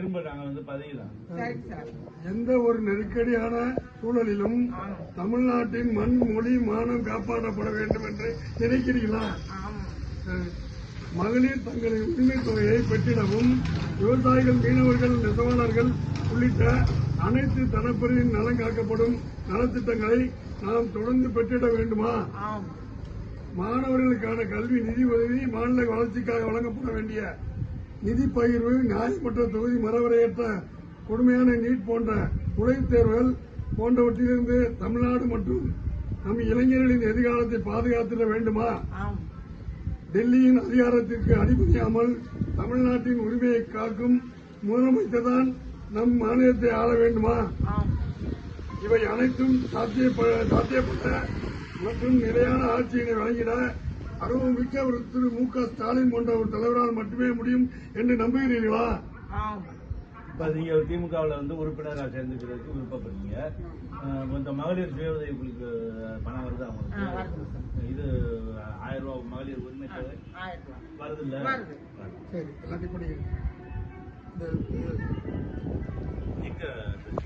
திரும்ப நாங்க வந்து சார் எந்த ஒரு நெருக்கடியான சூழலிலும் தமிழ்நாட்டின் மண் மொழி மானம் காப்பாற்றப்பட வேண்டும் என்று நினைக்கிறீர்களா? மகளிர் தங்களின் உரிமை தொகையை பெற்றிடவும் விவசாயிகள் மீனவர்கள் நெசவாளர்கள் உள்ளிட்ட அனைத்து தரப்பினரின் நலன் காக்கப்படும் நலத்திட்டங்களை நாம் தொடர்ந்து பெற்றிட வேண்டுமா? ஆம். மாணவர்களுக்கான கல்வி நிதி உதவி மாநில வளர்ச்சிக்காக வழங்கப்பட வேண்டிய நிதி பகிர்வு நியாயமற்ற தொகுதி மரவரையற்ற கொடுமையான நீட் போன்ற நுழைவுத் தேர்வுகள் போன்றவற்றிலிருந்து தமிழ்நாடு மற்றும் நம் இளைஞர்களின் எதிர்காலத்தை பாதுகாத்திட வேண்டுமா? டெல்லியின் அதிகாரத்திற்கு அடிபணியாமல் தமிழ்நாட்டின் உரிமையை காக்கும் முதலமைச்சர்தான் நம் மாநிலத்தை ஆள வேண்டுமா? இவை அனைத்தும் சாத்தியப்ப- சாத்தியப்பட்ட மற்றும் நிலையான ஆட்சியினை வழங்கிட அனுபவமிக்க ஒரு திரு மு க ஸ்டாலின் போன்ற ஒரு தலைவரால் மட்டுமே முடியும் என்று நம்புகிறீர்களா? இப்ப நீங்க திமுகவுல வந்து உறுப்பினராக சேர்ந்துக்கிறதுக்கு விருப்பப்படுறீங்க. இந்த மகளிர் சுய உதவி குழுக்கு பணம் வருது அவங்களுக்கு இது ஆயிரம் ரூபாய் மகளிர் உரிமை தொகை. வருது. இல்ல. சரி எல்லாத்தையும் இந்த-